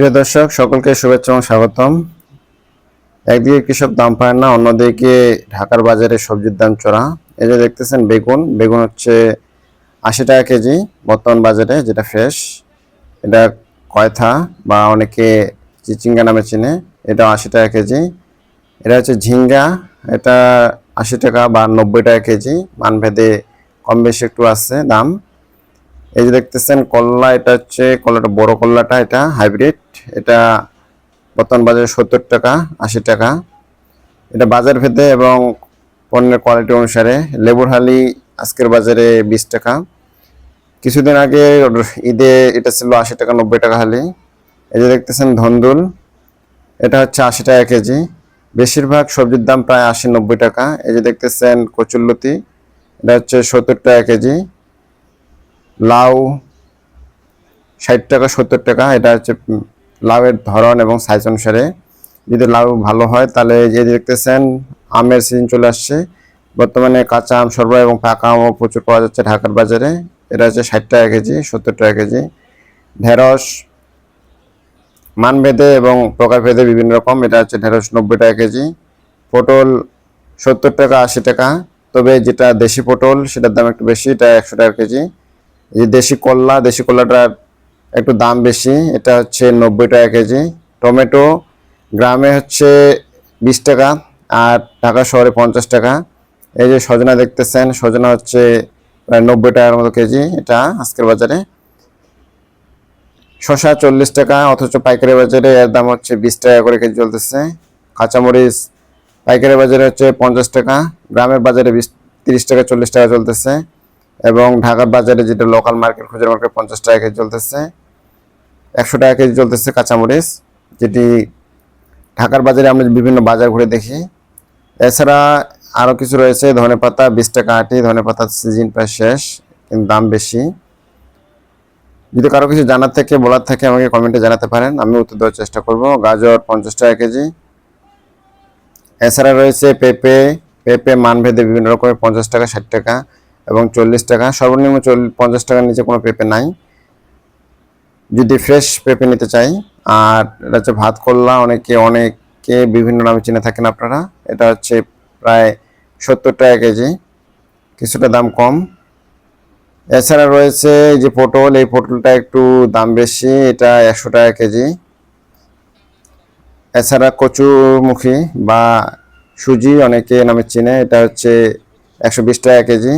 প্রিয় দর্শক, সকলকে শুভেচ্ছা এবং স্বাগতম। একদিকে কৃষক দাম পায় না, অন্যদিকে ঢাকার বাজারে সবজির দাম চড়া। এই যে দেখতেছেন বেগুন বেগুন হচ্ছে আশি টাকা কেজি, বর্তমান বাজারে যেটা ফ্রেশ, এটা কয়থা বা অনেকে চিচিঙ্গা নামে চিনে এটা আশি টাকা কেজি। এটা হচ্ছে ঝিঙ্গা, এটা আশি টাকা বা নব্বই টাকা কেজি, মানভেদে কম বেশি একটু আছে দাম। এই যে দেখতেছেন কল্লা, এটা হচ্ছে কল্লাটা বড় কল্লাটা, এটা হাইব্রিড। এটা বর্তমান বাজারে সত্তর টাকা, আশি টাকা। এটা বাজার ভেদে এবং পণ্যের কোয়ালিটি অনুসারে লেবুর হালি আজকের বাজারে বিশ টাকা। কিছুদিন আগে ঈদে এটা ছিল আশি টাকা, নব্বই টাকা হালি। এই যে দেখতেছেন ধন্দুল, এটা হচ্ছে আশি টাকা কেজি। বেশিরভাগ সবজির দাম প্রায় আশি, নব্বই টাকা। এই যে দেখতেছেন কচুল্লতি এটা হচ্ছে সত্তর টাকা কেজি। লাউ ষাট টাকা, সত্তর টাকা, এটা হচ্ছে লাউয়ের ধরন এবং সাইজ অনুসারে যদি লাউ ভালো হয়, তাহলে যে দেখতেছেন, আমের সিজন চলে আসছে। বর্তমানে কাঁচা আম সরবরাহ এবং পাকা আমও প্রচুর পাওয়া যাচ্ছে ঢাকার বাজারে। এটা হচ্ছে ষাট টাকা কেজি, সত্তর টাকা কেজি। ঢেঁড়স, মানভেদে এবং প্রকারভেদে বিভিন্ন রকম। এটা হচ্ছে ঢেঁড়স নব্বই টাকা কেজি। পটল সত্তর টাকা, আশি টাকা। তবে যেটা দেশি পটল, সেটার দাম একটু বেশি, এটা একশো টাকা কেজি। এই যে দেশি কল্লা দেশি কল্লাটার একটু দাম বেশি, এটা হচ্ছে নব্বই টাকা কেজি। টমেটো গ্রামে হচ্ছে বিশ টাকা, আর ঢাকা শহরে পঞ্চাশ টাকা। এই যে সজনা দেখতেছেন, সজনা হচ্ছে প্রায় নব্বই টাকার মতো কেজি এটা আজকের বাজারে। শশা চল্লিশ টাকা, অথচ পাইকারি বাজারে এর দাম হচ্ছে বিশ টাকা করে কেজি চলতেছে। কাঁচামরিচ পাইকারি বাজারে হচ্ছে পঞ্চাশ টাকা, গ্রামের বাজারে বিশ, তিরিশ টাকা, চল্লিশ টাকা চলতেছে। এবং ঢাকার বাজারে যেটা লোকাল মার্কেট খুচরা মার্কেট পঞ্চাশ টাকা কেজি চলতেছে। একশো টাকা কেজি চলতেছে কাঁচামরিচ, যেটি ঢাকার বাজারে আমরা বিভিন্ন বাজার ঘুরে দেখি। এছাড়া আরও কিছু রয়েছে, ধনে পাতা বিশ টাকা আটি, ধনে পাতার সিজন প্রায় শেষ, কিন্তু দাম বেশি। যদি কারও কিছু জানার থেকে, বলার থাকে, আমাকে কমেন্টে জানাতে পারেন, আমি উত্তর দেওয়ার চেষ্টা করব। গাজর পঞ্চাশ টাকা কেজি। এছাড়া রয়েছে পেঁপে পেঁপে মানভেদে বিভিন্ন রকমের পঞ্চাশ টাকা, ষাট টাকা। এবং চল্লিশ টাকা, সর্বনিম্ন পঞ্চাশ টাকার নিচে কোনো পেঁপে নাই। যদি ফ্রেশ পেঁপে নিতে চাই, আর এটা হচ্ছে ভাত করলা, অনেকে অনেকে বিভিন্ন নামে চিনে থাকেন আপনারা। এটা হচ্ছে প্রায় সত্তর টাকা কেজি, কিছুটা দাম কম। এছাড়া রয়েছে যে পটল, এই পটলটা একটু দাম বেশি, এটা একশো টাকা কেজি। এছাড়া কচুমুখী বা সুজি, অনেকে নামে চিনে, এটা হচ্ছে একশো বিশ টাকা কেজি।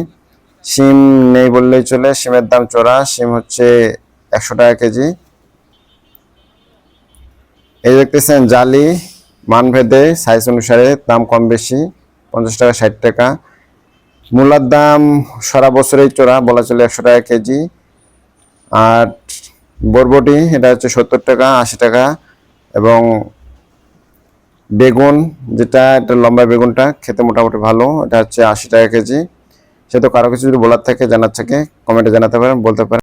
শিম নেই বললেই চলে, শিমের দাম চড়া শিম হচ্ছে একশো টাকা কেজি। এই দেখতেছেন, জালি, মানভেদে সাইজ অনুসারে দাম কম বেশি, পঞ্চাশ টাকা, ষাট টাকা। মূলার দাম সারা বছরেই চড়া বলা চলে একশো টাকা কেজি। আর বরবটি, এটা হচ্ছে সত্তর টাকা, আশি টাকা। এবং বেগুন, যেটা, এটা লম্বা বেগুনটা, খেতে মোটামুটি ভালো, এটা হচ্ছে আশি টাকা কেজি। সে তো কারও কিছু যদি বলার থাকে জানার থাকে কমেন্টে জানাতে পারেন বলতে পারেন।